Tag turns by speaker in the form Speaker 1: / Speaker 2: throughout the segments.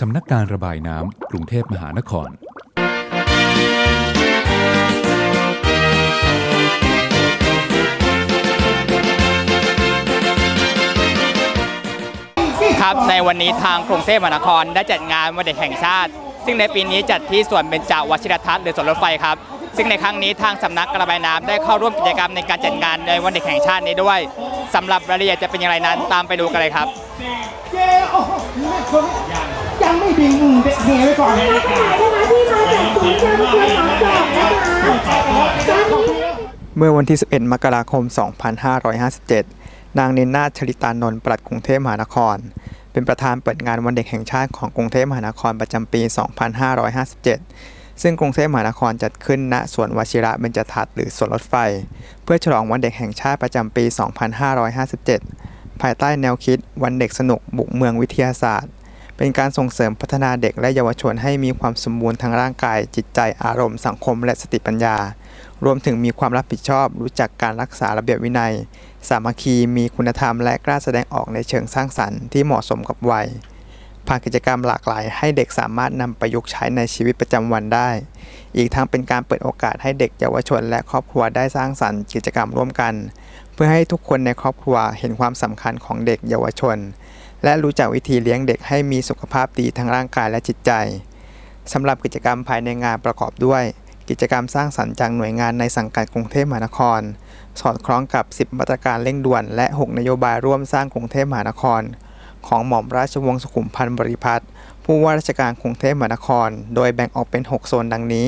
Speaker 1: สำนักการระบายน้ำกรุงเทพมหานคร
Speaker 2: ครับในวันนี้ทางกรุงเทพมหานครได้จัดงานวันเด็กแห่งชาติ ซึ่งในปีนี้จัดที่สวนเบญจวชิรทัศน์หรือสวนรถไฟครับ ซึ่งในครั้งนี้ทางสำนักกระบายน้ำได้เข้าร่วมกิจกรรมในการจัดงานในวันเด็กแห่งชาตินี้ด้วยสำหรับรายละเอียดจะเป็นอย่างไรนั้น ตามไปดูกันเลยครับ
Speaker 3: เจ๊โอ้โหยังไม่บินเด็กเฮไว้ก่อน
Speaker 4: ขายนะคะที่มาจากศูนย์การเรียนของจอบนะคะร้านนี้
Speaker 5: เมื่อวันที่ 11 มกราคม 2557 นางเนนนาถชลิตานนท์ปลัดกรุงเทพมหานคร เป็นประธานเปิดงานวันเด็กแห่งชาติของกรุงเทพมหานครประจำปี 2557 ซึ่งกรุงเทพมหานครจัดขึ้นณสวนวชิระเบญจทัศน์หรือสวนรถไฟ เพื่อฉลองวันเด็กแห่งชาติประจำปี 2557 ภายใต้แนวคิดวันเด็กสนุกบุกเมืองวิทยาศาสตร์ เป็นการส่งเสริมพัฒนาเด็กและเยาวชนให้มีความสมบูรณ์ทางร่างกาย จิตใจอารมณ์สังคมและสติปัญญา รวมถึงมีความรับผิดชอบ รู้จักการรักษาระเบียบวินัย สามัคคีมีคุณธรรมและกล้าแสดงออกในเชิงสร้างสรรค์ที่เหมาะสมกับวัย ผ่านกิจกรรมหลากหลาย ให้เด็กสามารถนำประยุกต์ใช้ในชีวิตประจำวันได้ อีกทั้งเป็นการเปิดโอกาสให้เด็กเยาวชน และครอบครัวได้สร้างสรรค์กิจกรรมร่วมกัน เพื่อให้ทุกคนในครอบครัวเห็นความสำคัญของเด็กเยาวชน และรู้จักวิธีเลี้ยงเด็กให้มีสุขภาพดีทั้งร่างกายและจิตใจสำหรับกิจกรรมภายในงานประกอบด้วย กิจกรรมสร้างสรรค์จากหน่วยงานในสังกัดกรุงเทพมหานคร สอดคล้องกับ 10 มาตรการเร่งด่วน และ 6 นโยบายร่วมสร้างกรุงเทพมหานคร ของหม่อมราชวงศ์สุขุมพันธ์บริพัตรผู้ว่าราชการกรุงเทพมหานคร โดยแบ่งออกเป็น 6 โซนดังนี้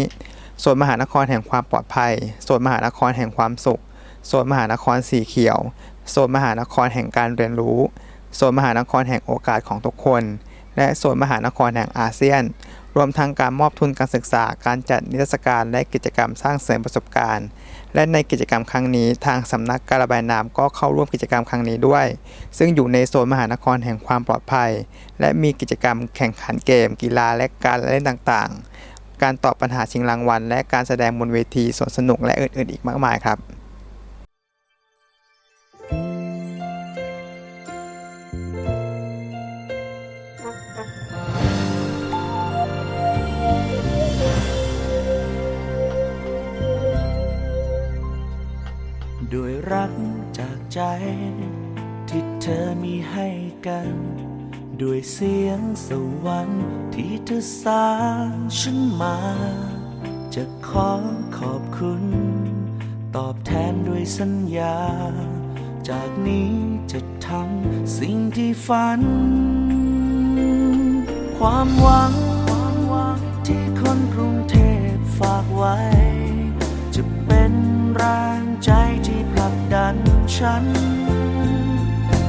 Speaker 5: โซนมหานครแห่งความปลอดภัย โซนมหานครแห่งความสุข โซนมหานครสีเขียว โซนมหานครแห่งการเรียนรู้ โซนมหานครแห่งโอกาสของทุกคน และโซนมหานครแห่งอาเซียน รวมทั้งการมอบทุนการศึกษา การจัดนิทรรศการและกิจกรรมสร้างเสริมประสบการณ์ และในกิจกรรมครั้งนี้ทางสำนักการระบายน้ำก็เข้าร่วมกิจกรรมครั้งนี้ด้วย ซึ่งอยู่ในโซนมหานครแห่งความปลอดภัย และมีกิจกรรมแข่งขันเกม กีฬาและการเล่นต่างๆ การตอบปัญหาชิงรางวัล และการแสดงบนเวทีสวนสนุกและอื่นๆ อีกมากมายครับ
Speaker 6: ด้วยรักจากใจ ที่เธอมีให้กัน ด้วยเสียงสวรรค์ที่เธอสร้างฉันมา จะขอขอบคุณ ตอบแทนด้วยสัญญา จากนี้จะทำสิ่งที่ฝัน ความหวังที่คนกรุงเทพฝากไว้ จะเป็นแรงใจที่ผลักดัน ฉัน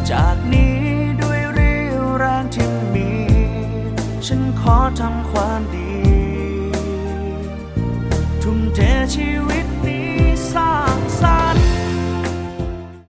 Speaker 6: จากนี้ด้วยเรี่ยวแรงที่มี ฉันขอทำความดี ทุ่มเทชีวิต